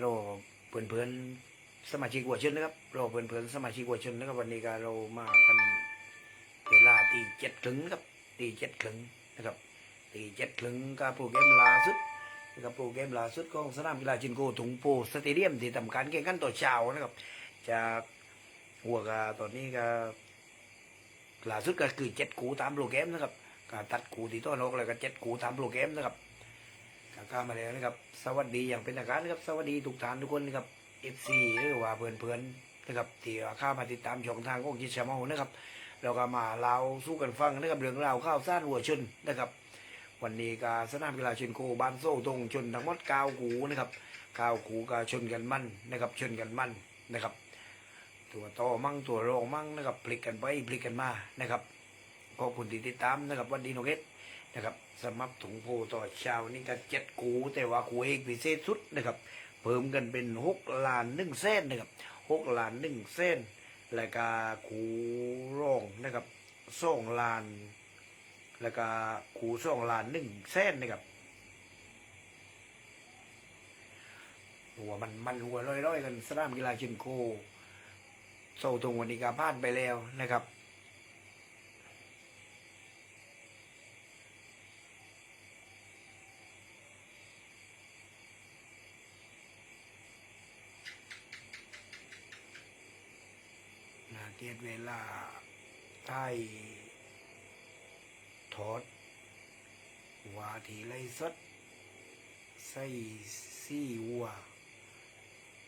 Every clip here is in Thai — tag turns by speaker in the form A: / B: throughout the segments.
A: เราเพื่อนเพื่อนๆสมาชิกหัวชนนะครับเราเพื่อนเพื่อนๆสมาชิกหัวชนนะครับวันนี้ก็เรามากันเวลาตีเจ็ดครึ่งครับตีเจ็ดครึ่งนะครับตีเจ็ดครึ่งกับโปรแกรมล่าสุดนะครับโปรแกรมล่าสุดของสนามกีฬาจินโกถุงโปสเตเดียมที่ทำการแข่งขันต่อเช้านะครับจากหัวกาตอนนี้ก็ล่าสุดก็คือเจ็ดกูตามโปรแกรมนะครับการตัดกูที่ต้อนนกแล้วก็เจ็ดกูตามโปรแกรมนะครับ กาก้ามาแล้วนะครับ สวัสดีอย่างเป็นทางการนะครับ สวัสดีทุกท่านทุกคนนะครับเอฟซีหรือว่าเพื่อนเพื่อนๆนะครับที่ข้ามาติดตามช่องทางของจิตชาเมานะครับเราก็มาเล่าสู้กันฟังนะครับเรื่องราวข้าวสารหัวชนนะครับ วันนี้กาสนามกีฬาชนโคบ้านโซ่ตรงชนทั้งหมดก้ากูนะครับก้ากูก็ชนกันมั่นนะครับ ชนกันมั่นนะครับ ตัวโตมั่งตัวรองมั่งนะครับพลิกกันไปพลิกกันมานะครับขอบคุณที่ติดตามนะครับวันดีโนเกต นะครับสำหรับถุงโพต่อช้านี่ก็เจ็ดกู แต่ว่ากูเอกพิเศษสุดนะครับ เพิ่มกันเป็นหกล้านหนึ่งเส้นนะครับหกล้านหนึ่งเส้น แล้วก็กูร่องนะครับสองล้าน แล้วก็กูสองล้านหนึ่งเส้นนะครับหัวมันมันหัวร้อยๆกันสนามกีฬาชินโคโซตรงวันนี้ก็พลาดไปแล้วนะครับ เกียรติเวลาใต้ถอดวาทีไรสดใส่ซี่วัว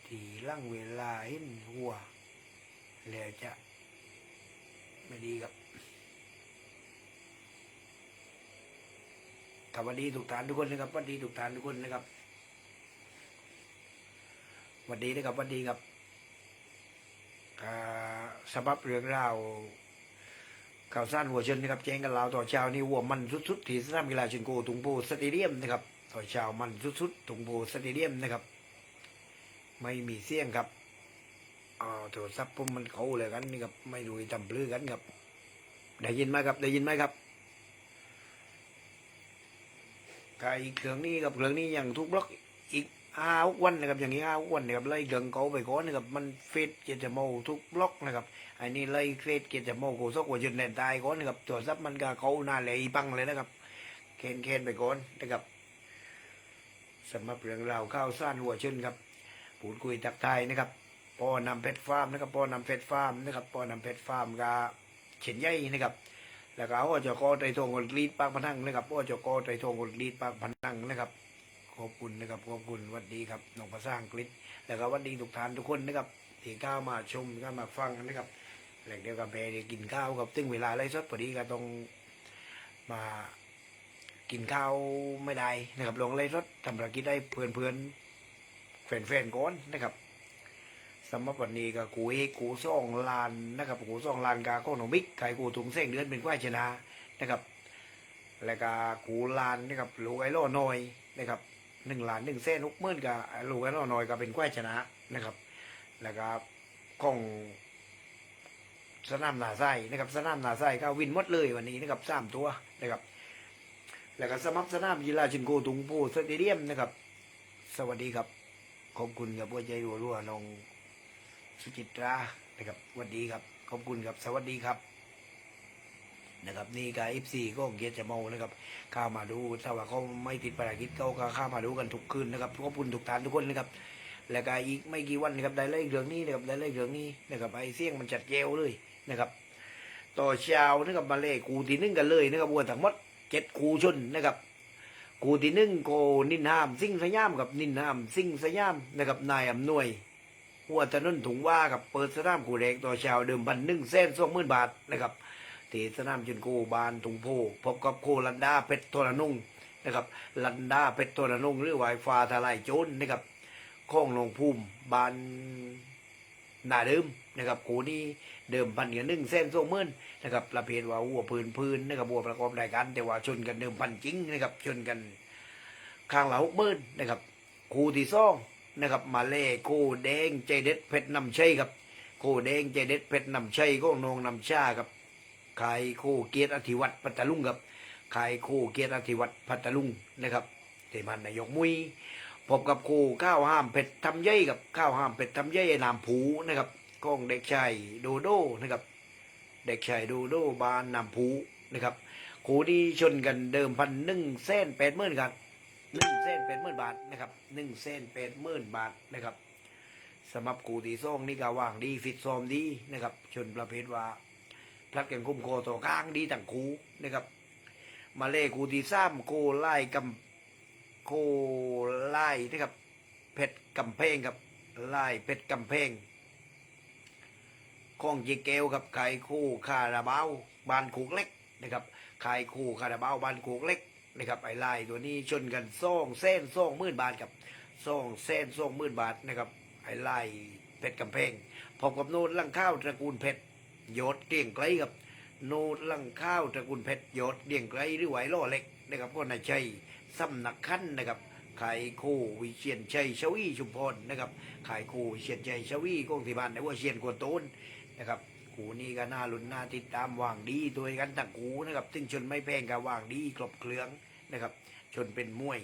A: ทีลั่งเวลาเห็นวัว แล้วจะไม่ดีครับกับวันดีทุกท่านทุกคนนะครับวันดีทุกท่านทุกคนนะครับสวันดีนะครับสวันดีครับอ่า สำหรับเรื่องราวข่าวสารหัวชนนะครับแจ้งกันลาวต่อเช้านี่วัวมันสุดๆที่สนามกีฬาชินโกตุงโบสเตเดียมนะครับต่อเช้ามันสุดๆตุงโบสเตเดียมนะครับ ไม่มีเสียงครับอ่าโทรศัพท์ผมมันเขาเลยกันนี่ครับไม่รู้จำปลือกันครับได้ยินไหมครับได้ยินไหมครับกอีกเครื่องนี้กับเครื่องนี้ยังทุกบล็อกอีก ห้าหกวันนะครับอย่างนี้ห้าหกวันนะครับไล่เกิงเขาไปก่อนนะครับมันเฟซเจตโมทุกบล็อกนะครับอ้นี่ไล่เฟซเจตโมโกซกหัวจุดแดนตายก่อนนะครับตัวซับมันก็เขาหน้าเลยปังเลยนะครับเคนเคนไปก่อนนะครับสำหรับเรื่องราวข้าวซ่านหัวชนครับพูดคุยตักทายนะครับปอนำเพชรฟาร์มนะครับปอนำเพชรฟาร์มนะครับปอนำเพชรฟาร์มก็เฉียนใหญ่นะครับแล้วก็อาเจกอไตรทองกดลีดปากพนังนะครับอาเจกอไตรทองกดลีดปากพนังนะครับ ขอบคุณนะครับขอบคุณวัดดีครับน้องภาษาอังกฤษ แล้วก็วัดดีทุกท่านทุกคนนะครับที่เข้ามาชมเข้ามาฟังนะครับแหล่งเดียวกับแพรได้กินข้าวกับซึ่งเวลาไล่สดพอดีก็ต้องมากินข้าวไม่ได้นะครับลงไล่สดทำภารกิจได้เพื่อนเพื่อนๆแฟนๆก่อนนะครับสำหรับวันนี้ก็กูเอกกูซ่องลานนะครับกูซ่องลานกาโคโนมิกไก่กูถุงเส้งเดือนเป็นควายชนะนะครับ แล้วก็กูลานนะครับลูกไอโล่น้อยนะครับ หนึ่งล้านหนึ่งเส้นหกหมื่นกับลูกไอ้โล่น้อยก็เป็นควยชนะนะครับ แล้วก็ของสนามนาไส้นะครับ สนามนาไส้ก็วินหมดเลยวันนี้นะครับสามตัวนะครับ แล้วก็สมัครสนามกีฬาชินโกตุงปูสเตเดียมนะครับ สวัสดีครับ ขอบคุณครับหัวใจรัวๆน้องสุจิตรานะครับสวัสดีครับ ขอบคุณครับ สวัสดีครับ นะครับนี่ก็เอฟซีก็เกียรติจะเมานะครับเข้ามาดูถ้าว่าเขาไม่ติดภารกิจเขาก็เข้ามาดูกันทุกคืนนะครับขอบคุณทุกท่านทุกคนนะครับแล้วก็อีกไม่กี่วันนะครับได้เล่เรื่องนี้นะครับได้เล่เรื่องนี้นะครับไอเสียงมันจัดเจวเลยนะครับ ต่อเช้านะครับมาเล่กูที่หนึ่งกันเลยนะครับวัวทั้งหมดเจ็ดคูชนนะครับกูที่หนึ่งโกนินหาม ซิ่งสยามกับนินหาม ซิ่งสยามนะครับนายอำนวยหัวถนนถุงว่ากับเปิดสนามกูเด็กต่อเช้าเดิมพันหนึ่งเส้นสองหมื่นบาทนะครับ ที่สนามจุนโกบานทุงโพพบกับโคลันดาเพชรโทรนุ่งนะครับลันดาเพชรโทรนุ่งหรือวายฟ้าทลายโจรนะครับข้องลงภูมิบานหนาเดิมนะครับโคนี้เดิมพันกันหนึ่งเส้นโซ่มื่นนะครับประเภทว่าวัวพื้นพื้นนะครับวัวประกอบรายการแต่ว่าชนกันเดิมพันจริงนะครับชนกันข้างละหกหมื่นนะครับคูที่ซ่องนะครับมาเล่โคแดงใจเด็ดเพชรนำชัยครับโคแดงใจเด็ดเพชรนำชัยก็นองนำชาครับ ขายโคเกียรติอธิวัตรพัทลุงครับขายโคเกียรติอธิวัตรพัทลุงนะครับเทมันนายกมุยพบกับโคข้าวห้ามเผ็ดทำเย่กับข้าวห้ามเผ็ดทำเย่นามผูนะครับของเด็กชายโดโดนะครับ เด็กชายโดโดบานนามผูนะครับโครูที่ชนกันเดิมพันหนึ่งเส้นแปดหมื่นกันหนึ่งเส้นแปดหมื่นบาทนะครับหนึ่งเส้นแปดหมื่นบาทนะครับสำหรับครูตีซ่องนี่ก็ว่างดีฟิตซ้อมดีนะครับ ชนประเภทว่า พลัดกันคุ้มโคตัวกลางดีต่างคูนะครับ มาเล่ครูตีซ้ำโคไล่กำโคไล่นะครับเพชรกำแพงครับไล่เพชรกำแพงข้องเจเกลครับไข่คู่คาราบาวบานขูกเล็กนะครับไข่คู่คาราบาวบานขูกเล็กนะครับไอ้ไล่ตัวนี้ชนกันซ่องเส้นซ่องหมื่นบาทครับซ่องเส้นซ่องหมื่นบาทนะครับไอ้ไล่เพชรกำแพงพบกับโนดลังข้าวตระกูลเพชร ยศเดียงไกลครับโนดลังข้าวตระกูลเพชรยศเดียงไกลหรือไหวล่อเล็กนะครับก็นายชัยสำนักขั้นนะครับขายคู่วิเชียนชัยชวีชุมพรนะครับขายคู่วิเชียนชัยชวีกองที่บ้านในว่าเชียนกวนโตนนะครับกูนี่ก็น่าลุ้นน่าติดตามวางดีตัวกันทั้งกูนะครับซึ่งชนไม่แพงกับวางดีกรบเครื่องนะครับ ชนเป็นมวย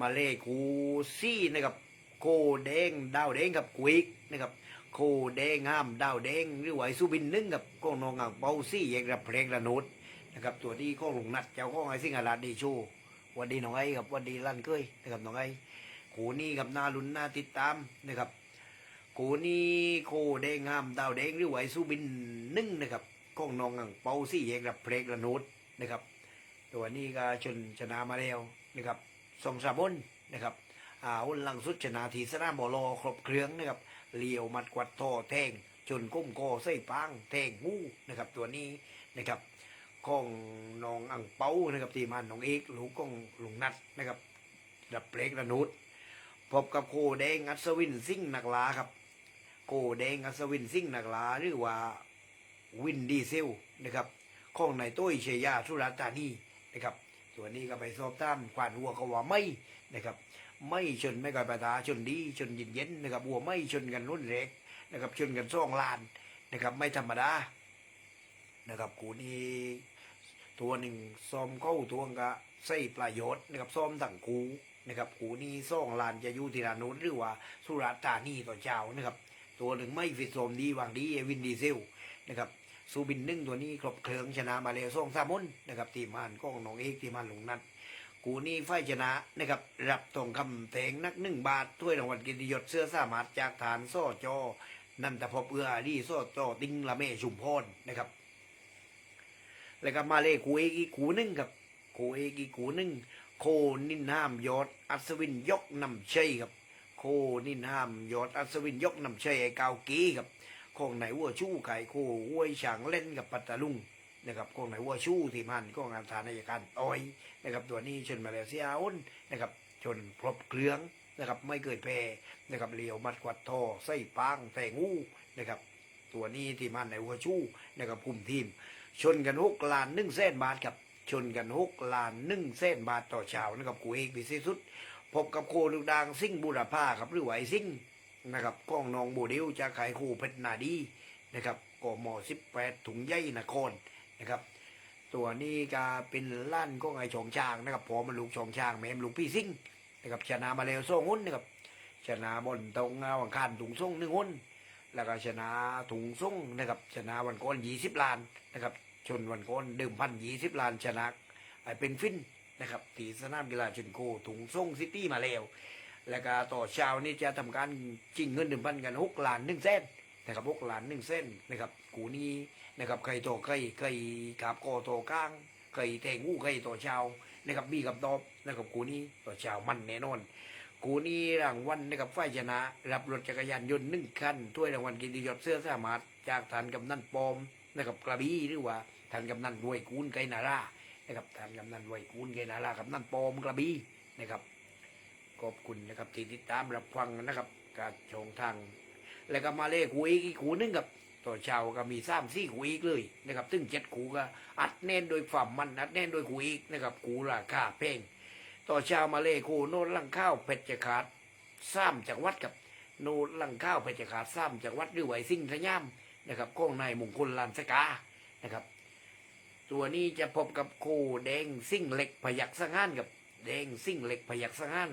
A: มาเล่กูซี่นะครับโคแดงดาวแดงกับกุยกนะครับ โคแดงห้ามดาวแดงหรือไหวสุบินนึ่งกับกองนองอ่างเปาซี่แยกระเพลงระนุดนะครับตัวที่ข้องหลงนัดเจ้าข้องไอ้สิงอาลาดดีชูวันดีน้องไอ้ครับวันดีลั่นเกยนะครับน้องไอ้กูนี่กับนาลุนนาติดตามนะครับกูนี่โคแดงงามดาวแดงหรือไหวสุบินนึ่งนะครับข้องนองอ่างเปาซี่เอกกับเพลกระนุดนะครับ ตัวนี้ก็ชนชนะมาแล้วนะครับสองสามบนนะครับอ่าหุ่นหลังสุดชนะทีสนามบอลอครบเครื่องนะครับ เลี้ยวมัดกวัดท่อแทงจนก้มคอใส่ปางแทงหูนะครับตัวนี้นะครับของน้องอังเปานะครับทีมงานน้องเอกลูกของลุงนัดนะครับดับเปลกระนุดพบกับโคแดงอัศวินซิ่งนักลาครับโคแดงอัศวินซิ่งนักลาหรือว่าวินดีเซลนะครับของนายตุ้ยเชียาสุราษฎร์ธานีนะครับตัวนี้ก็ไปสอบตามขวานหัวเขาว่าไม่นะครับ ไม่ชนไม่ก่อยปะทาชนดีชนเย็นเย็นนะครับหัวไม่ชนกันรุ่นเล็กนะครับชนกันซ่องลานนะครับ ไม่ธรรมดานะครับกูนี่ตัวหนึ่งซ้อมเข้าตัวงกะใส่ประโยชน์นะครับซ้อมตั้งกูนะครับกูนี่ซ่องลานจะอยู่ที่ลานโน้นหรือว่าสุราษฎร์ธานีต่อเช้านะครับ ตัวหนึ่งไม่ฟิตซ้อมดีวางดีเอวินดีเซลนะครับซูบินหนึ่งตัวนี้ครบเครื่องชนะมาแล้วซ่องสามุนนะครับทีมานก้องน้องเอกทีมานหลงนัด กูนี่ไฟชนะนะครับรับทองคำแทงนักหนึ่งบาทถ้วยรางวัลกิตยศเสื้อสามารถจากฐานโซ่จอนันทพบเอื้ออาดีซ่จอติงละเมชุมพรนะครับ แล้วก็มาเลขูเอกอีกขูหนึงครับขูเอกอีกขูหนึงโคนินห้ามยอดอัศวินยกนำชัยครับ โคนินห้ามยอดอัศวินยกนำชัยไอ้กาวกีครับของไหนวัวชู้ไก่โควัวฉางเล่นกับปัตตาลุง นะครับของไหนวัวชู้ที่มันก็งานฐานอายการอ้อยนะครับตัวนี้ชนมาเลเซียอ้นนะครับชนครบเครื่องนะครับไม่เคยแพนะครับเหลียวมัดกวัดทอไส้ปางแต่งูนะครับตัวนี้ที่มันในวัวชู้นะครับคุมทีม ชนกันหกล้านหนึ่งแสนบาทครับชนกันหกล้านหนึ่งแสนบาทต่อเช้านะครับกูเอกพิเศษสุดพบกับโคลูดังซิ่งบุรพาครับหรือไหวซิ่งนะครับกล้องน้องโมเดลจะขายคู่เพชรนาดีนะครับกมสิบแปดถุงใยนคร นะครับ ตัวนี้ก็เป็นล้านก็ไอชงช้างนะครับพอมันลูกชงช้างแม่มลูกพี่ซิ่งนะครับชนะมาแล้วสองหุ้นนะครับชนะบนตรงเงาอังคารถุงส่งหนึ่งหุ้นแล้วก็ชนะถุงส่งนะครับชนะวันก้อนยี่สิบล้านนะครับ ชนวันก้อนเดิมพันยี่สิบล้านชนะไอเป็นฟินนะครับตีสนามกีฬาชนโคถุงส่งซิตี้มาแล้วแล้วก็ต่อเช้านี่จะทำการจริงเงินเดิมพันกันหกล้านหนึ่งเส้นนะครับหกล้านหนึ่งเส้นนะครับกูนี้ นะครับใครโตใครใครกับโกโตก้างใครแทงงูใครต่อเช้านะครับบีกับดอบนะครับกูนี้ต่อเช้ามันแน่นอนกูนี่รางวัลนะครับฝ่ายชนะ รับรถจักรยานยนต์หนึ่งคันถ้วยรางวัลกิตติยศเสื้อสามารถจากฐานกำนันปอมนะครับกระบี่หรือว่าฐานกำนันรวยกูลไกนารานะครับฐานกำนันรวยกูลไกนารากำนันปอมกระบี่นะครับขอบคุณนะครับที่ติดตามรับฟังนะครับ การชงทาง แล้วก็มาเล่ขูอีกอีกขูนึงกับ ต่อช้าก็มีสามสี่ขูอีกเลยนะครับซึ่งเจ็ดขูก็อัดแน่นโดยฝ่ามมันอัดแน่นโดยขูอีกนะครับขูราคาแพงต่อช้ามาเล่ขูโน่นลังข้าวเพชรขาดซ้ำจากวัดกับโน่นลังข้าวเพชรขาดซ้ำจากวัดด้วยไหวสิ่งสยามนะครับข้องในมงคลลานสกานะครับ ตัวนี้จะพบกับโคแดงซิ่งเหล็กพยักสะงานกับแดงซิ่งเหล็กพยักสะงาน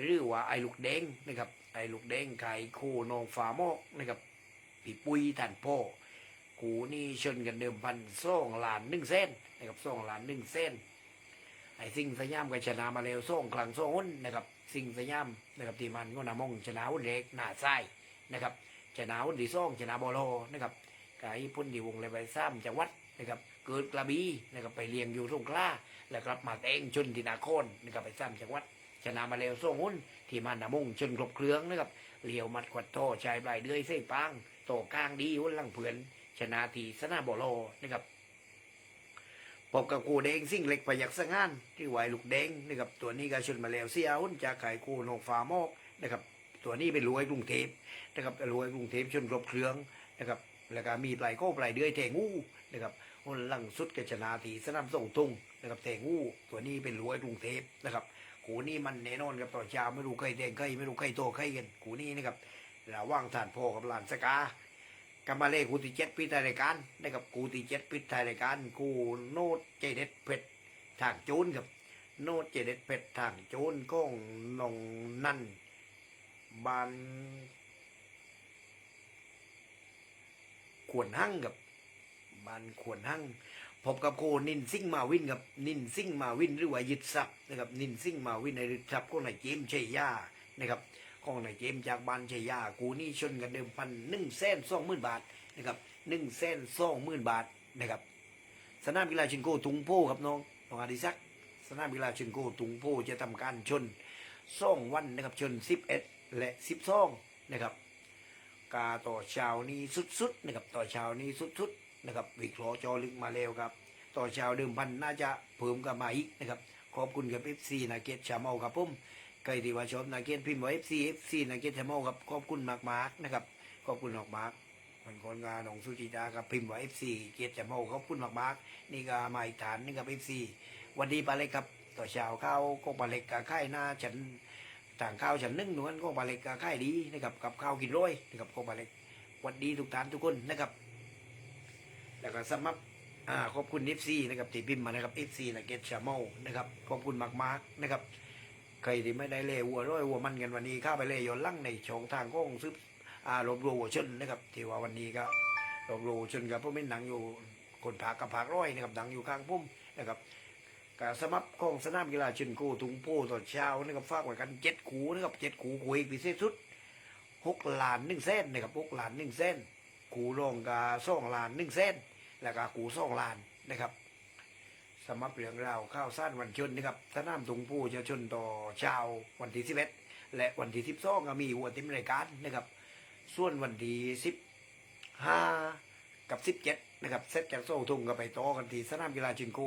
A: หรือว่าไอ้ลูกแดงนะครับไอ้ลูกแดงไก่คู่นองฝาหมอกนะครับ ปีปุยทันพ่อกูนี่ชนกันเดิมพันซ่องหลานหนึ่งเส้นนะครับซ่องหลานหนึ่งเส้นไอ้สิงสยามก็ชนะมาแล้วส่งครั้งส่งหุ้นนะครับ สิงสยามนะครับทีมันก็นำมงชนะหุ้นเล็กหน้าไส้นะครับชนะหุ้นที่ส่งชนะบอโลนะครับกายพุ่นดีวงเลยไปซ้ำจังหวัดนะครับเกิดกระบี่นะครับไปเลี้ยงอยู่สงขลาแล้วกลับมาแต่งชนที่นาโคนนะครับไปซ้ำจังหวัดชนะมาแล้วส่งหุ้นที่มันนำมงชนครบเครื่องนะครับเลี้ยวมัดขวัดโตชายปลายเดือยเส้ปาง โตกลางดีหุ้นลังเผื่อนชนะทีสนาบอลโลนะครับพบกับกูแดงซิ่งเล็กประยักสะงาน ที่ไหวลูกแดงนะครับตัวนี้ก็ชนมาแล้วเสียหุ้นจากไข่กูนกฟ้ามอกนะครับตัวนี้เป็นรวยกรุงเทพนะครับรวยกรุงเทพชนครบเครื่องนะครับแล้วก็มีปลายโก้ปลายเดือยแทงูนะครับหุ้นหลังสุดกชนาทีสนามส่งตุงนะครับแทงูตัวนี้เป็นรวยกรุงเทพนะครับกูนี่มันแน่นอนกับต่อเช้าไม่รู้ใครแดงใครไม่รู้ใครโตใครกันกูนี่นะครับระหว่างฐานพ่อกับหลานสกา กำมาเลขกูตีเจ็ดปิดท้ายรายการนะครับกูตีเจ็ดปิดท้ายรายการกูโน้ตเจเด็ดเผ็ดทางโจนครับ โน้ตเจเด็ดเผ็ดทางโจนก้องนองนั่นบานขวนหั่งกับบานขวนหั่งพบกับโคนินซิ่งมาวินกับนินซิ่งมาวินหรือว่ายึดทรัพย์นะครับนินซิ่งมาวินในยึดทรัพย์ก็ในเจมส์ชัยยานะครับ ของนายเจมจากบ้านชัยากูนี่ชนกันเดิมพันหนึ่งแสนสองหมื่นบาทนะครับหนึ่งแสนสองหมื่นบาทนะครับสนามกีฬาชินโกตุงโพครับน้องน้องอาดิซักสนามกีฬาชินโกตุงโพจะทำการชนสองวันนะครับชนสิบเอ็ดและสิบสองนะครับกาต่อเช้านี้สุดๆนะครับต่อเช้านี้สุดๆนะครับวิเคราะห์จอลึกมาแล้วครับต่อเช้าเดิมพันน่าจะเพิ่มกันมาอีกนะครับขอบคุณกับเอฟซีนาเกตชาเมาครับผม ใครที่ว่าชอบนาเกตพิมพ์ว่าเอฟซีเอฟซีนาเกตเทมโมครับขอบคุณมากมากนะครับขอบคุณมากมากมันคนงานของสุจิตากับพิมพ์ว่าเอฟซีเกตเทมโมขอบคุณมากมากนี่ก็มาอีกฐานนึงกับเอฟซีวันดีปลาเล็กครับต่อเช้าข้าวก็ปลาเล็กกับค่ายหน้าฉันต่างข้าวฉันนึ่งนวลก็ปลาเล็กกับค่ายดีนะครับกับข้าวกินร้อยนะครับก็ปลาเล็กวันดีทุกท่านทุกคนนะครับ แล้วก็สมัครอ่าขอบคุณเอฟซีนะครับที่พิมพ์มานะครับเอฟซีนาเกตชาโมนะครับขอบคุณมากมากนะครับ ใครที่ไม่ได้เล่วัวร้อยวัวมันกันวันนี้ข้าไปเล่ย้อนลังในช่องทางของซึบอ่าลบโลวัวชนนะครับที่ว่าวันนี้ก็ลบโลวัวชนกับพวกเป็นหนังอยู่คนผากกับผากร้อยนะครับหนังอยู่ข้างพุ่มนะครับกสมัครของสนามกีฬาชินโกูทุงโพตอนเช้านะครับฝากไว้กันเจ็ดขูนะครับเจ็ดขูขูอีกพิเศษสุดหกล้านหนึ่งเส้นนะครับหกล้านหนึ่งเส้นขูรองกาสองล้านหนึ่งเส้นแล้วก็ขูสองล้านนะครับ สำหรับเรื่องราวข้าวสั้นวันชนนะครับสนามตุงผู้จะชนต่อเช้าวันที่สิบเอ็ดและวันที่สิบสองก็มีหัวเต็มรายการนะครับ ส่วนวันที่สิบห้ากับสิบเจ็ดนะครับเซตจากโซ่ทุ่งก็ไปต่อกันที่สนามกีฬาจิงโก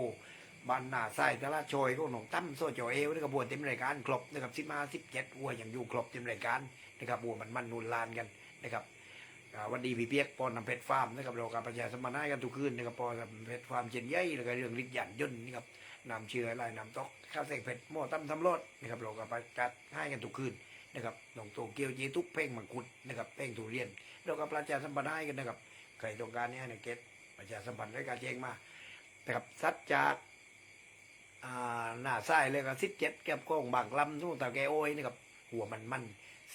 A: บ้านนาไส้ตลาดชอยก็หนองตั้มโซ่จอเอวนะครับบัวเต็มรายการครบนะครับสิบห้าสิบเจ็ดวัวอย่างอยู่ครบเต็มรายการนะครับบัวมันมันนุนลานกันนะครับ วันดีพี่เปียกปอนนำเพชรฟาร์มนะครับเราการประชาสัมพันธ์ให้กันทุกคืนนะครับปอนนำเพชรฟาร์มเจนใหญ่แล้วก็เรื่องลิกหยันย่นนี่ครับนำเชื้อลายนำตอกข้าวเสกเพชรหม้อตั้มทำรอดนะครับเราก็ประกาให้กันทุกคืนนะครับน้องโตเกียวเจทุกเพ่งมังคุดนะครับเพ่งทุเรียนเราก็ประชาสัมพันธ์ให้กันนะครับใครต้องการเนี้ในเกตประชาสัมพันธ์ด้วยการแจ้งมานะครับสัดจากหน้าไส้เลยก็สิบเจ็ดแก้บกล้งบางลำทุ่งตาแกโอ้ยนะครับหัวมันมัน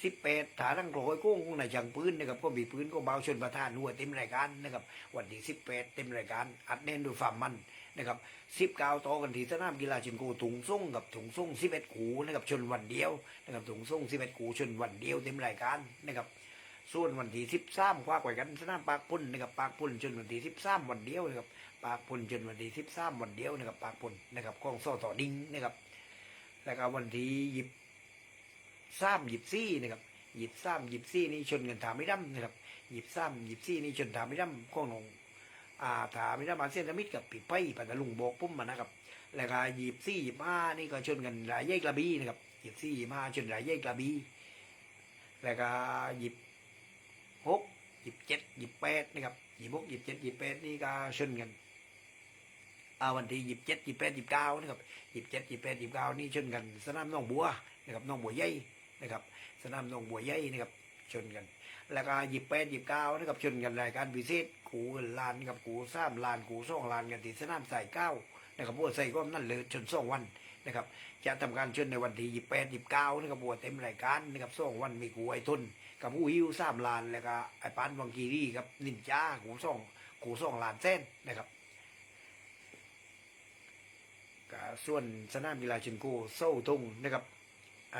A: สิบแปดฐานังโรยกุ้งในจังปืนนะครับก็มีปืนก็เบาชนประธานหัวเต็มรายการนะครับวันที่สิบแปดเต็มรายการ อัดแน่นด้วยความมันนะครับสิบเก้าต่อกันที่สนามกีฬาชินโกถุงส่งกับถุงส่งสิบเอ็ดขูนะครับชนวันเดียวนะครับถุงส่งสิบเอ็ดขูชนวันเดียวเต็มรายการนะครับส่วนวันที่สิบสามคว้าไว้กันสนามปากพุ่นนะครับปากพุ่นชนวันที่สิบสามวันเดียวนะครับปากพุ่นชนวันที่สิบสามวันเดียวนะครับปากพุ่นนะครับกองโซ่ต่อดิ้งนะครับแล้วก็วันที่ยิบ สามยิบซี่นะครับหยิบซ้ำหยิบซี่นี่ชนกันถามไม่ดำนะครับหยิบซ้ำหยิบซี่นี่ชนถามไม่ดำข้องนงอ่าถามไม่ดำอาเซียนธมิตรกับปีไปปัตตลุงบอกปุ่มมานะครับ แล้วก็หยิบซี่หยิบห้านี่ก็ชนกันหลายเย่กระบี่นะครับหยิบซี่หยิบห้าชนหลายเย่กระบี่แล้วก็หยิบหกหยิบเจ็ดหยิบแปดนะครับหยิบหกหยิบเจ็ดหยิบแปดนี่ก็ชนกันอาวันที่หยิบเจ็ดหยิบแปดหยิบเก้านะครับหยิบเจ็ดหยิบแปดหยิบเก้านี่ชนกันสนามน้องบัวนะครับน้องบัวใหญ่ นะครับสนามหนองบัวใหญ่นะครับชนกัน แล้วก็หยิบแปดหยิบเก้านะครับชนกันรายการพิเศษกูลานกับกูสามลานกูสองลานกันที่สนามใส่เก้านะครับพวกใส่ก็นั่นเลยชนสองวันนะครับจะทำการชนในวันที่ยี่แปดยี่เก้านะครับบัวเต็มรายการนะครับสองวันมีกูไอ้ทุนกับผู้ฮิวสามลานแล้วก็ไอ้ปานวังกีรีกับนินจากูส่องกูส่องลานเส้นนะครับส่วนสนามกีฬาชินโกโซ่ตุงนะครับ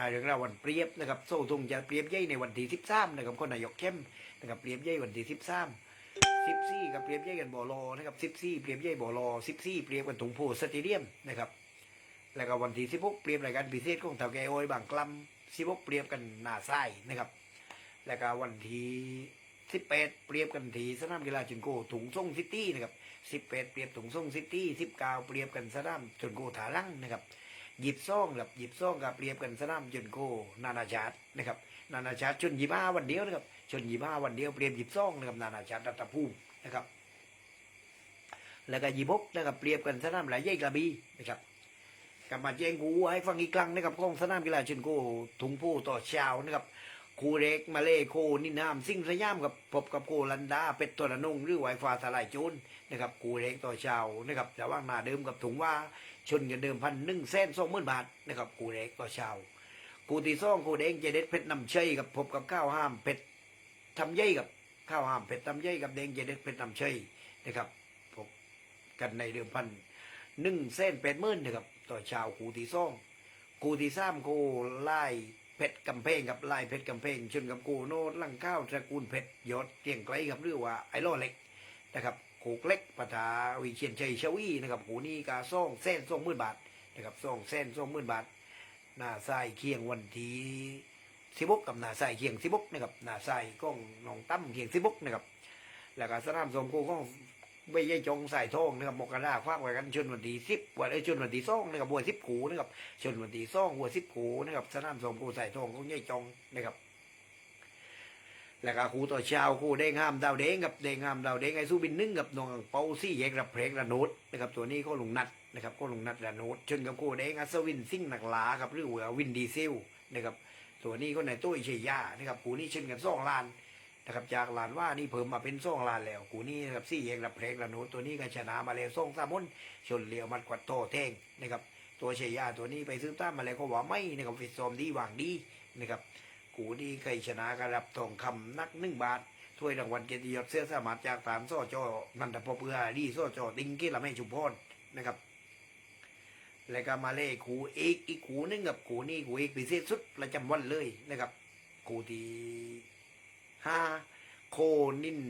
A: เรื่องราววันเปรียบนะครับโซ่ตุงจะเปรียบใหญ่ในวันที่สิบสามนะครับคนนายกเข้มนะครับเปรียบใหญ่วันที่สิบสามสิบซี่กับเปรียบเย่กันบ่อรอนะครับสิบซี่เปรียบเย่บ่อรอสิบซี่เปรียบกันถุงโพสเตเดียมนะครับแล้วก็วันที่สิบหกเปรียบรายการพิเศษของเถาแกโอยบางกลัมสิบหกเปรียบกันหน้าไส้นะครับ แล้วก็วันที่สิบแปดเปรียบกันที่สนามกีฬาจุนโกถุงส่งซิตี้นะครับสิบแปดเปรียบถุงส่งซิตี้สิบเก้าเปรียบกันสนามจุนโกถาลังนะครับ หยิบซ่องกับหยิบซ่องกับเปรียบกันสนามจนโกนานาชาตินะครับ นานาชาติชนยี่ห้าวันเดียวนะครับชนยี่ห้าวันเดียวเปรียบหยิบซ่องนะครับนานาชาติรัตภูมินะครับ แล้วก็ยีบกนะครับเปรียบกันสนามหลายใหญ่กระบี่นะครับกลับมาแจ้งกูให้ฟังอีกครั้งนะครับของสนามกีฬาชนโกถุงผู้ต่อเช้านะครับคูเล็กมาเล่โคนินามซิ่งสยามกับพบกับโคลันดาเป็ดตัวระนงหรือไวฟ้าสลายโจรนะครับคูเล็กต่อเช้านะครับแต่ว่าหน้าเดิมกับถุงว่า ชนกันเดิมพันหนึ่งแสนสองหมื่นบาทนะครับครูเล็กต่อชาครูตีซ่องครูเด้งเจเด็ดเพชรนำเชยกับพบกับข้าวห้ามเพชรทำใยกับข้าวห้ามเพชรทำใยกับเด้งเจเด็ดเพชรนำเชยนะครับกันในเดือนพันหนึ่งเส้นเป็ดมื่นนะครับต่อชาวกูที่ซ่องกูที่ซ้ำกูไล่เพชรกำเพงกับไล่เพชรกำเพงชนกับกูโนดลังข้าวตระกูลเพชรยศเตียงไกลกับเรือว่าไอ้ล้อเล็กนะครับ กูเล็กปะทาวิเชียนชัยชวีนะครับกูนี่กาซ่องเส้นซ่องหมื่นบาทนะครับซ่องเส้นซ่องหมื่นบาทหน้าทรายเคียงวันที่สิบกกับหน้าทรายเคียงสิบกนะครับหน้าทรายก้องหนองตั้มเคียงสิบกนะครับแล้วก็สนามสมกูก้องไม่ใช่จงใส่ทองนะครับมกราคว้าไว้กันชนวันที่สิบวันไอ้ยชนวันที่สองนะครับบัวสิบขูนะครับชนวันที่สองบัวสิบขูนะครับสนามสมกูใส่ทองของใหญ่จงนะครับ แล้วก็ครูต่อเช้าครูได้งามดาวเด้งกับเด้งงามดาวเด้งไอ้สู้บินนึ่งกับน้องเปาซี่แยกรับเพลงระโนดนะครับตัวนี้ก็ลงนัดนะครับก็ลงนัดระโนดชนกับครูเด้งอัศวินซิ่งหนักหลาครับหรือว่าวินดีเซลนะครับตัวนี้ก็ในตุ้เชียานะครับครูนี่ชนกันสองล้านนะครับจากลานว่านี่เพิ่มมาเป็นซ่องลานแล้วกูนี่นะครับซี่เองรับเพลงละโนดตัวนี้ก็ชนะมาแล้วซ่องสามมนชนเลียวมัดกวัดโตแทงนะครับตัวเชียาตัวนี้ไปซื้อต้านมาแล้วก็ว่าไม่นะครับฟิตซ้อมดีหว่างดีนะครับ กูนี่เคยชนะกระดับทองคำนักหนึ่งบาทถ้วยรางวัลเกียรติยศเสื้อสมัครจากฐานซ่อจอนันทพเพื่อดีซ่อจอติงเกละไม่ชุมพรนะครับ แล้วก็มาเล่ขูเอกอีกขูนึงกับขูนี่ขูเอกพิเศษสุดประจำวันเลยนะครับขูที่ห้าโคนิน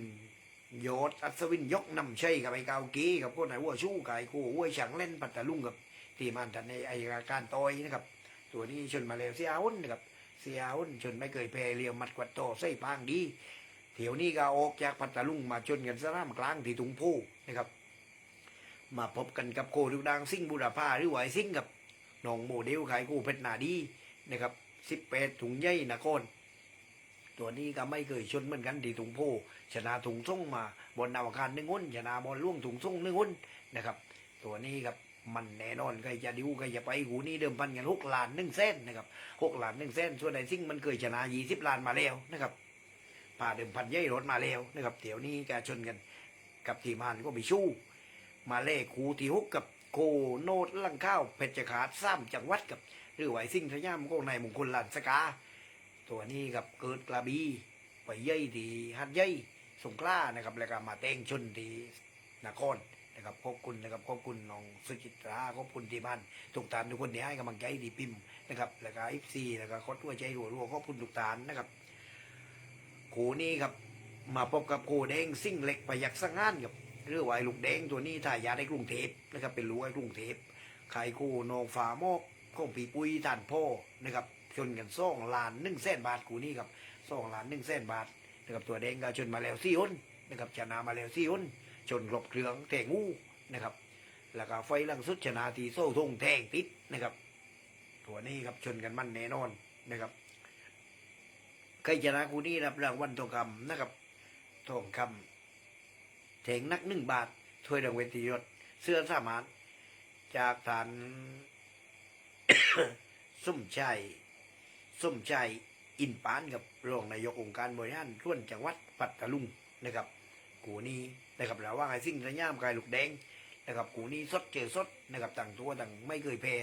A: ยศอัศวินยกนำชัยกับไอ้กาวกีกับคนไหนวัวชู้กับไอ้กูวัวฉังเล่นปัตตะลุงกับทีมันทันในไอ้การต่อยนะครับ ตัวนี้ชนมาแล้วเสียอุ่นนะครับ เสียอุ่นชนไม่เคยแพ้เรียวมัดกวัดโตใส่ปางดีเถียวนี้ก็ออกจากปัตตะลุงมาชนกันสนามกลางที่ตุงพูนะครับ มาพบกันกับโคดูดังซิ่งบุรพาหรือไหวซิ่งกับน้องโมเดลขายกูเพชรนาดีนะครับสิบแปดถุงใหญ่นครตัวนี้ก็ไม่เคยชนเหมือนกันที่ถุงโพชนะถุงส่งมาบนอวกาศหนึ่งหุ้นชนะบอลล่วงถุงส่งหนึ่งหุ้นนะครับ ตัวนี้ครับ มันแน่นอนใครจะดิวใครจะไปหูนี่เดิมพันกันหกล้านหนึ่งเส้นนะครับหกล้านหนึ่งเส้นส่วนไอ้ซิ่งมันเคยชนะยี่สิบล้านมาแล้วนะครับผ่าเดิมพันย่อยรถมาแล้วนะครับเดี๋ยวนี้แกชนกันกับทีมานก็มีชู้ มาเล่คูที่ฮุกกับโคโนดลังข้าวเพชรขาดซ้ำจังหวัดกับหรือไหวซิ่งทะยามก็ในมงคลลันสกา ตัวนี้กับเกิดกระบีไปย่อยที่หัดย่อยสงขลานะครับแล้วก็มาแต่งชนที่นคร นะครับขอบคุณนะครับขอบคุณน้องสุจิตราขอบคุณที่บ้านทุกท่านทุกคนที่ให้กำลังใจดีพิมนะครับแล้วก็เอฟซีแล้วก็คดตัวใจรัวๆขอบคุณทุกท่านนะครับคูนี้ครับมาพบกับครูแดงซิ่งเหล็กประยักสังงานกับเรือวายลูกแดงตัวนี้ถ่ายยาในกรุงเทพนะครับเป็นรู้ไอ้กรุงเทพขายคู่นองฝาโมกของปีปุ้ยท่านพ่อนะครับชนกันสองล้านหนึ่งแสนบาทกูนี่ครับสองล้านหนึ่งแสนบาทนะครับตัวแดงก็ชนมาแล้วสี่หุนนะครับชนะมาแล้วสี่หุน ชนกลบเครื่องแทงงูนะครับ แล้วก็ไฟลังสุดชนะทีโซ่ทงแทงติดนะครับ ตัวนี้ครับชนกันมันแน่นอนนะครับใครชนะกูนี่รับรางวัลทองคำนะครับทองคำแทงนักหนึ่งบาทถ้วยรางวัลตียศเสื้อสามารถจากฐานสุ่มชัยสุ่มชัยอินปานกับรองนายกองค์การบริหารส่วนจังหวัดปัตตาลุงนะครับกูนี้ นะครับเราว่าไอ้สิ่งระย่ามกายลูกแดงนะครับกูนี้สดเจอสดนะครับต่างตัวต่างไม่เคยแพ้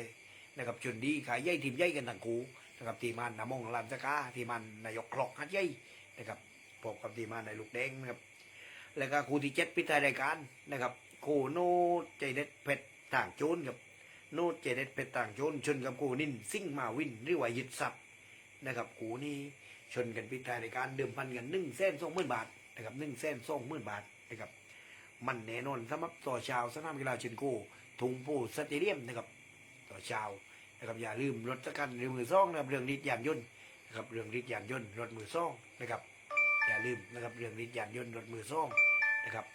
A: นะครับชนดีขายใหญ่ทีมใหญ่กันทั้งคู่นะครับทีมันนามงลานสกาทีมันนายกครอกฮัดใหญ่นะครับพบกับทีมันในลูกแดงนะครับแล้วก็คูที่เจ็ดพิธายรายการนะครับคู่โนตใจเด็ดเพชรต่างโจนกับโนตใจเด็ดเพชรต่างโจนชนกับคู่นินซิ่งมาวินหรือว่ายึดซับนะครับคู่นี้ชนกันพิธายรายการเดิมพันกันหนึ่งเส้นสองหมื่นบาทนะครับหนึ่งเส้นสองหมื่นบาทนะครับ มันแน่นอนสำหรับต่อชาวสนามกีฬาเชนโกทุงผู้สเตเดียมนะครับต่อชาวนะครับอย่าลืมรถจักรยานเรือมือซ่องนะครับเรื่องริดยานยนต์นะครับเรื่องริดยานยนต์รถมือซ่องนะครับอย่าลืมนะครับเรื่องริดยานยนต์รถมือซ่องนะครับ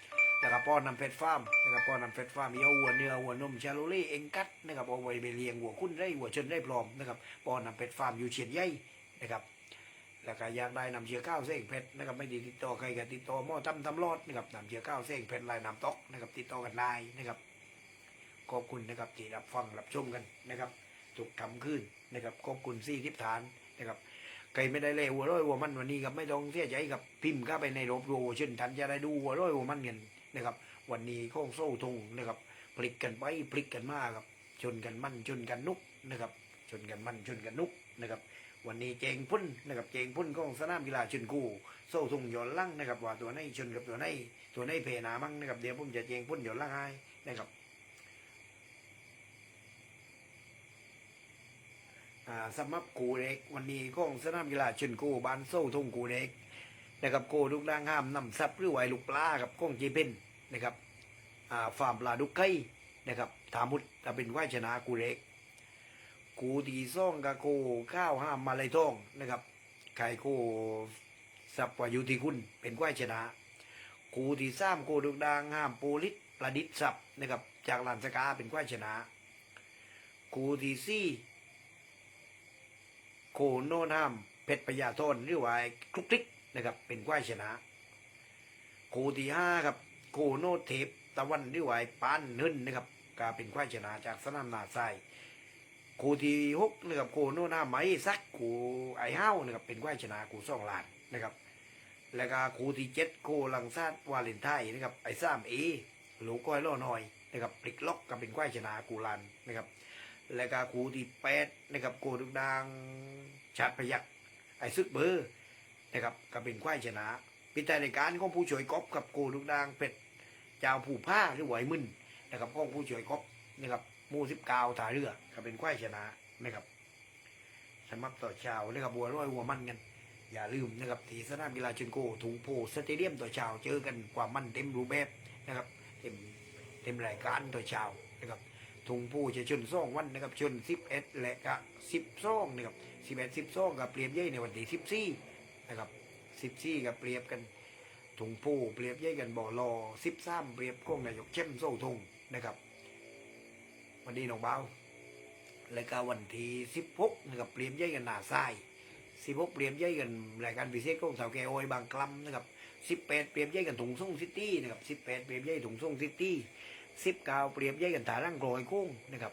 A: แล้วก็ป้อนนำเพชรฟาร์มนะครับป้อนนำเพชรฟาร์มมีเอาวัวเนื้อวัวนมชาโลเล่เองกัดนะครับเอาไว้ไปเลี้ยงวัวคุ้นได้วัวชนได้พร้อมนะครับป้อนนำเพชรฟาร์มอยู่เชียนใหญ่นะครับ แล้วก็อยากได้นำเชื้อข้าวเส้งเพชรนะครับไม่ดีติดต่อใครก็ติดต่อหม้อตำตำรอดนะครับนำเชื้อข้าวเส้งเพชรลายนำตอกนะครับติดต่อกันได้นะครับขอบคุณนะครับที่รับฟังรับชมกันนะครับทุกคำขึ้นนะครับขอบคุณซี่ทิพฐานนะครับใครไม่ได้เลยหัวร้อยหัวมันวันนี้ครับไม่ต้องเสียใจกับพิมพ์เข้าไปในรบดูเช่นทันจะได้ดูหัวร้อยหัวมันกันนะครับ วันนี้ข้องโซ่ทงนะครับพลิกกันไปพลิกกันมาครับชนกันมันชนกันนุกนะครับชนกันมันชนกันนุกนะครับ วันนี้เจงพุ่นนะครับเจงพุ่นของสนามกีฬาชนกูโซ่ทงหย่อนล่างนะครับว่าตัวไหนชนกับตัวไหนตัวไหนเพนามั่งนะครับเดี๋ยวผมจะเจงพุ่นหย่อนล่างให้นะครับสำหรับกูเด็กวันนี้ของสนามกีฬาชนกูบ้านโซ่ทงกูเด็กนะครับโกลูกนางห้ามนำซับหรือไหวลูกปลากับก้องเจเป็นนะครับฟาร์มปลาดุกไก่นะครับถามุดถ้าเป็นว่ายชนะกูเด็ก กูตีซ่องกับโกข้าวห้ามมาเลยท่องนะครับไข่โกสับว่ายู่ที่คุณเป็นว่าชนะกูที่ซ้ำโกลูกนางห้ามโปลิสประดิษฐ์สับนะครับ จากลานสกาเป็นว่าชนะกูที่ซี่โคโนนามเพชรพยาทนหรือว่าคลุกคลิกนะครับ เป็นควายชนะโคที่ห้าครับโคโนเทปตะวันหรือว่าปานหึนนะครับก็เป็นควายชนะจากสนามนาไซ คที่หกนะครับโคโนนาไหมซักโคไอเฮ้านะครับเป็นควายชนะโคสองล้านนะครับแล้วก็โคที่เจ็ดโคลังซาดวาเลนไทน์นะครับไอซ้ำเอหลูก้อยล่อหน่อยนะครับปลิกล็อกก็เป็นควายชนะกูลันนะครับแล้วก็คูที่แปดนะครับโกดุกดังชาติพยักไอซึกเบอร์นะครับก็เป็นควายชนะปิดท้ายในการของผู้ช่วยกอบกับโกดุกดังเป็ดเจ้าผู้ผ้าหรือไหวมึนนะครับของผู้ช่วยกอบนะครับ มูสิบเก้าถ่ายเรือก็เป็นควายชนะนะครับสำหรับต่อช้านะครับบัวร้อยหัวมันกัน อย่าลืมนะครับที่สนามกีฬาเชนโกถุงโพสเตเดียมต่อช้าเจอกันความมันเต็มรูปแบบนะครับเต็มเต็มรายการต่อช้านะครับถุงผู้จะชนซ่องวันนะครับชนสิบเอ็ดและก็สิบซ่องนะครับสิบเอ็ดสิบซ่องกับเปรียบเย่ยในวันที่สิบสี่นะครับสิบสี่กับเปรียบกันถุงผู้เปรียบเย่ยกันบ่อรอสิบสามเปรียบก้องนายกเข้มโซ่ทงนะครับ วันนี้น้องเบาและก็วันที่สิบหกนะครับเปรียบเย่ยกันหนาทรายสิบหกเปรียบเย่ยกันรายการพิเศษของสาวแกโอยบางกลัมนะครับสิบแปดเปรียบเย่ยกันถุงส่งซิตี้นะครับสิบแปดเปรียบเย่ยถุงส่งซิตี้สิบเก้าเปรียบเย่ยกันตาร่างโกรยกุ้งนะครับ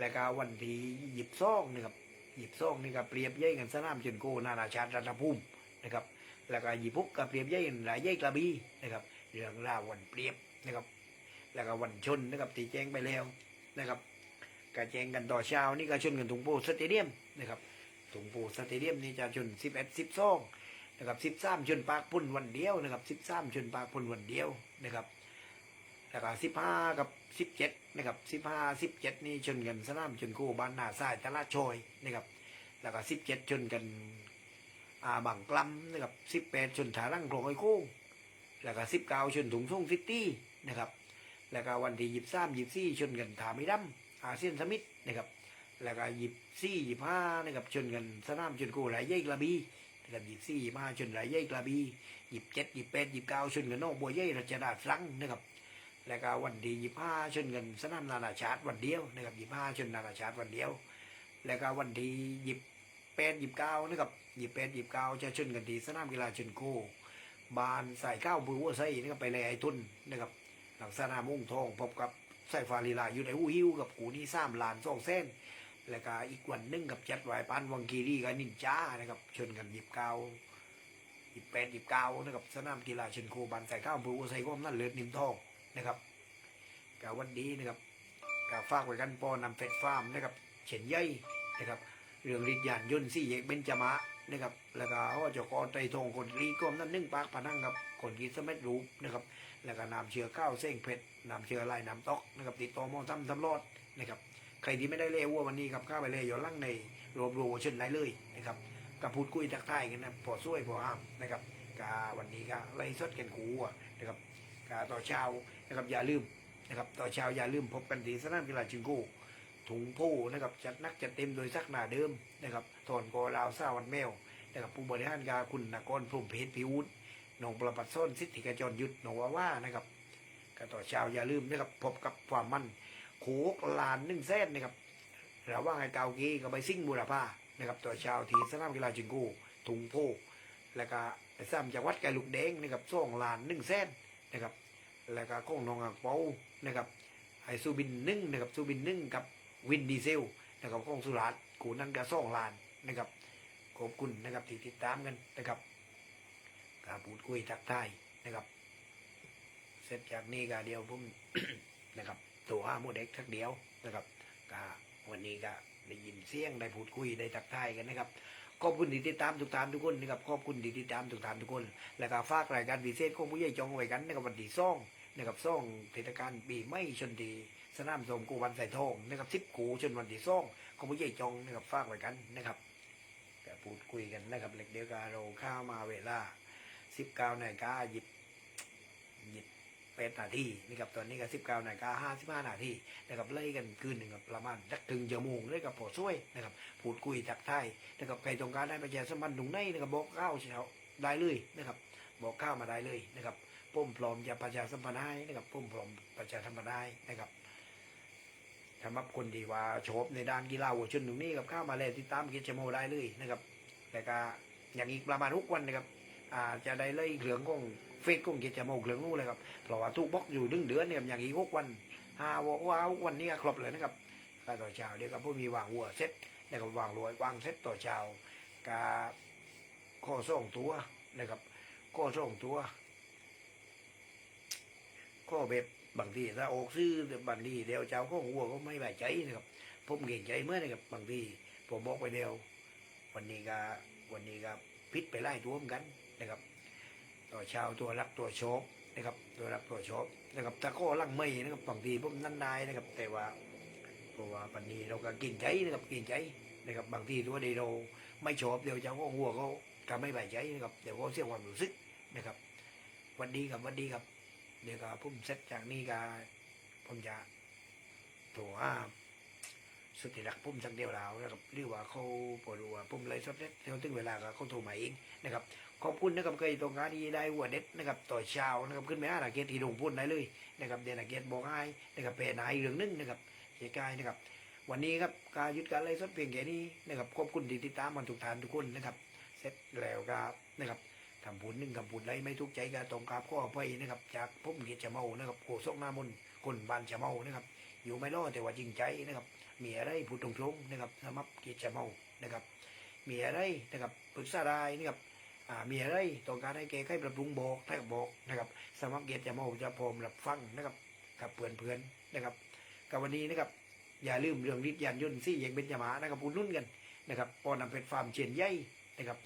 A: แล้วก็วันที่หยิบซ่องนะครับหยิบซ่องนี่ก็เปรียบเย่ยกันสนามเชนโกนานาชาติรัตนภูมินะครับแล้วก็หยิบพุกก็เปรียบเย่ยกันหลายเย่ยกระบี่นะครับเรื่องราววันเปรียบนะครับแล้วก็วันชนนะครับตีแจ้งไปแล้ว นะครับกแจ้งกันต่อเช้านี่ก็ชนกันถุงโพสเตเดียมนะครับถุงโพสเตเดียมนี่จะชนสิบเอ็ดสิบสองนะครับสิบสามชนปากพุ่นวันเดียวนะครับสิบสามชนปากพุ่นวันเดียวนะครับแล้วก็สิบห้ากับสิบเจ็ดนะครับสิบห้าสิบเจ็ดนี่ชนกันสนามชนคู่บ้านนาทรายตลาดชอยนะครับแล้วก็สิบเจ็ดชนกันอ่าบังกลัมนะครับสิบแปดชนถารังโคลอยคู่แล้วก็สิบเก้าชนถุงส่งซิตี้นะครับ แล้วก็วันที่ยี่สามยี่สี่ชนกันถาไม่ดำอาเซียนสมิธนะครับ แล้วก็ยี่สี่ยี่ห้านะครับชนกันสนามชนคู่หลายเย่กระบี่นะครับยี่สี่ยี่ห้าชนหลายเย่กระบี่ยี่เจ็ดยี่แปดยี่เก้าชนกันนอกบัวเย่รัชดาฟรังนะครับ แล้วก็วันที่ยี่ห้าชนกันสนามนานาชาติวันเดียวนะครับยี่ห้าชนนานาชาติวันเดียว แล้วก็วันที่ยี่แปดยี่เก้านะครับยี่แปดยี่เก้าจะชนกันที่สนามกีฬาชนโคบานสายเก้าบือวัวไซนะครับไปเลยไอ้ทุนนะครับ หลังสนามมุ่งทองพบกับไซฟาลีลาอยู่ในหูหิวกับกูนี่สามลานสองเส้น แล้วก็อีกวันหนึงกับจัดไว้ปานวังกีรีกับนินจานะครับชนกันหยี่เก้ายี่แปดหยี่เก้านะครับสนามกีฬาชนโคบานใสายเก้าวบือวัวไซก็นั่นเลือดนิมทองนะครับกับวันนี้นะครับกับฝากไว้กันปอนำเฟดฟาร์มนะครับเฉียนใหญ่นะครับเรื่องฤทธิ์ยานยนต์สี่แยกเบญจมะนะครับ แล้วก็เจ้ากอไตรทองคนรีก้มนั่นนึ่งปากพนังครับคนกีสมัดรูปนะครับ แล้วก็นำเชื้อข้าวเส้งเพชรนำเชื้อลายน้ำตอกนะครับติดต่อมอทำทำรอดนะครับใครที่ไม่ได้เล่วัววันนี้ครับข้าไปเลยย้อนหลังในรวมรวมเช่นได้เลยนะครับกับพูดคุยทักทายกันนะพอช่วยพอห้ามนะครับกาวันนี้ก็ไล่สดกันกูอ่นะครับกาต่อเช้านะครับอย่าลืมนะครับต่อเช้าอย่าลืมพบกันที่สนามกีฬาจิงโก้ถุงโพนะครับจัดนักจัดเต็มโดยสักหนาเดิมนะครับถอนกอลาวซาวันแมว นะครับผู้บริหารกาคุณนกรพรหมเพชรพิวุฒินองประปัดส้นสิทธิกจรยุทธหนองว่าว่านะครับก็ต่อช้าอย่าลืมนะครับพบกับความมั่นโขกลานหนึ่งเส้นนะครับเระหว่าไอ้เกากีกับใบซิ่งบูรพานะครับตัวชาวทีสนามกีฬาจิงกูถุงโพแล้วก็ไอ้ซ้ำจังหวัดไก่ลูกแดงนะครับส่องลานหนึ่งเส้นนะครับแล้วก็ข้องนองอ่างเปานะครับไอซูบินหนึ่งนะครับซูบินหนึ่งกับวินดีเซลนะครับข้องสุราษฎร์กูนั่นก็ส่องลานนะครับ ขอบคุณนะครับที่ติดตามกันนะครับการพูดคุยทักทายนะครับเสร็จจากนี้ก็เดียวผมนะครับ ตัวห้าโมเด็กทักเดียวนะครับก็วันนี้ก็ได้ยินเสียงได้พูดคุยได้ทักทายกันนะครับขอบคุณที่ติดตามทุกท่านทุกคนนะครับขอบคุณที่ติดตามทุกท่านทุกคน แล้วก็ฝากรายการพิเศษของผู้ใหญ่จองไว้กันนะครับวันที่ซ่องนะครับซ่องเทศกาลปีไม่ชนดีสนามสมกูวันใส่ทองนะครับสิบกูชนวันที่ซ่องของผู้ใหญ่จองนะครับฝากไว้กันนะครับ ก็พูดคุยกันนะครับเล็กเดียวกันเราข้ามาเวลาสิบเก้านาฬิกาหยิบหยิบแปดนาทีนะครับตอนนี้ก็สิบเก้านาฬิกาห้าสิบห้านาทีนะครับไล่กันคืนหนึ่งกับประมาณสักถึงจะโมงเลยกับพอช่วยนะครับพูดคุยทักไทยนะครับใครต้องการได้ประชาสัมพันธ์ตรงไหนนะครับบอกข้าวเช้าได้เลยนะครับบอกข้าวมาได้เลยนะครับพุ่มพร้อมจะประชาสัมพันธ์ให้นะครับพุ่มพร้อมประชาสัมพันธ์ให้นะครับ สำหรับคนที่ว่าชอบในด้านกีฬาวัวชนตรงนี้กับข้าวมาแล้วติดตามกิจโมได้เลยนะครับแต่ก็อย่างอีกประมาณทุกวันนะครับอาจะได้เลยเหลืองของเฟซของกิจโมเหลืองนู่นเลยครับเพราะว่าทุกบล็อกอยู่ดึงเดือนเนี่ยอย่างอีกหกวันห้าวันว้าววันนี้ครบเลยนะครับก็ต่อเช้าเดี๋ยวก็พวกมีวางหัวเซ็ตนะครับวางรวยวางเซ็ตต่อเช้ากาข้อส่งตัวนะครับข้อส่งตัวข้อแบบ บางทีถ้าออกซื้อบางทีเดียวเจ้าข้อหัวก็ไม่ไหวใจนะครับผมเก่งใจเมื่อนะครับบางทีผมบอกไปเดียว วันนี้ก็วันนี้ก็พิษไปไล่ตัวเหมือนกันนะครับ ตัวช้าตัวรักตัวโชบนะครับ ตัวรักตัวโชบนะครับตะก้ลังไม่นะครับบางทีผมนั่นได้นะครับ แต่ว่าเพราะว่าปันนี้เราก็กินใจนะครับกินใจนะครับ บางทีตัวเดียวไม่ชอบเดี๋ยวเจ้าก็หัวเขาก็ไม่ใบใจนะครับเดี๋ยวเขาเสียความรู้สึกนะครับวันดีครับวันดีครับ เดี๋ยวก็ผมเสร็จจากนี้ก็ผมจะโตัวว่าสุดที่รักผมสักเดียวแล้วนะครับหรือว่าเขาปวดหัวผมเลยสดเด็ดเดี๋ยวถึงเวลาก็เขาโทรมาเองนะครับขอบคุณนะครับเคยตรงงานที่ได้หัวเด็ดนะครับต่อเช้านะครับขึ้นไปหาหนักเกียรติที่ลงพุ่นได้เลยนะครับเดนักเกียรติบอกให้นะครับเป็นนายเรื่องหนึงนะครับเจ๊กายนะครับ วันนี้ครับการยุดการไล่สดเพียงแค่นี้นะครับขอบคุณที่ติดตามมันทุกทานทุกคนนะครับ เสร็จแล้วก็นะครับ ทำผลหนึ่งทำผลไรไม่ทุกใจก็ตรงกับข้อไปนะครับ จากพุ่มเกียรติจะเมานะครับโคศกหน้ามนคนบ้านจะเมานะครับ อยู่ไม่รอดแต่ว่าจริงใจนะครับ มีอะไรพูดตรงๆนะครับสำหรับเกียรติจเมานะครับ มีอะไรนะครับปรึกษาได้นะครับอ่ามีอะไรต้องการให้แก้ไขปรับปรุงบอกให้บอกนะครับสมัครเกียรติจะมาจะพร้อมรับฟังนะครับกับเพื่อนเพื่อนนะครับกับวันนี้นะครับอย่าลืมเรื่องริดยานยนต์ซี่ยังเป็นจามานะครับพูดนุ่นกันนะครับปอนำเป็นฟาร์มเชียนใหญ่นะครับ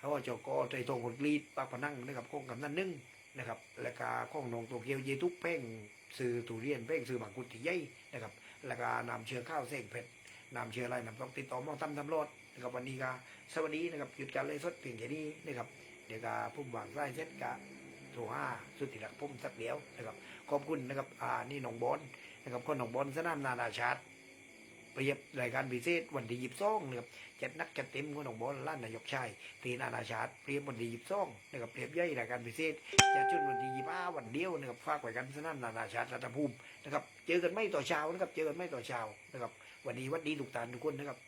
A: เขาว่าเจ้าก็ใจตรงคนกรีดปากพนังนะครับข้องกับนั่นนึ่งนะครับ และกาข้องนองตัวเกียวเยทุกเพ่งซื้อตุเรียนเพ่งซื้อหมากกุฏิใหญ่นะครับ และกานำเชื้อข้าวเส้งเผ็ดนำเชื้ออะไรนำต้องติดต่อมองทำทำรอดนะครับวันนี้ก็สวัสดีนะครับหยุดการเลยสดเพียงแค่นี้นะครับเดี๋ยวก็พุ่มวางไส้เซ็ตกะโถห้าสุดที่รักพุ่มสักเดียวนะครับขอบคุณนะครับอ่านี่หนองบอลนะครับคนหนองบอลสนามนานาชาติ เรียบรายการพิเศษวันที่ยิบซองนะครับจัดนักจัดเต็มคนหนองบอลล้านนายกชายตีนานาชาติเรียบวันที่ยิบซองนะครับเรียบย่อยรายการพิเศษจะชุดวันที่ยิบห้าวันเดียวนะครับฝากไว้กันสนั่นานาชาติรัฐภูมินะครับเจอกันไม่ต่อเช้านะครับเจอกันไม่ต่อเช้านะครับวันนี้วัดดีทุกท่านทุกคนนะครับ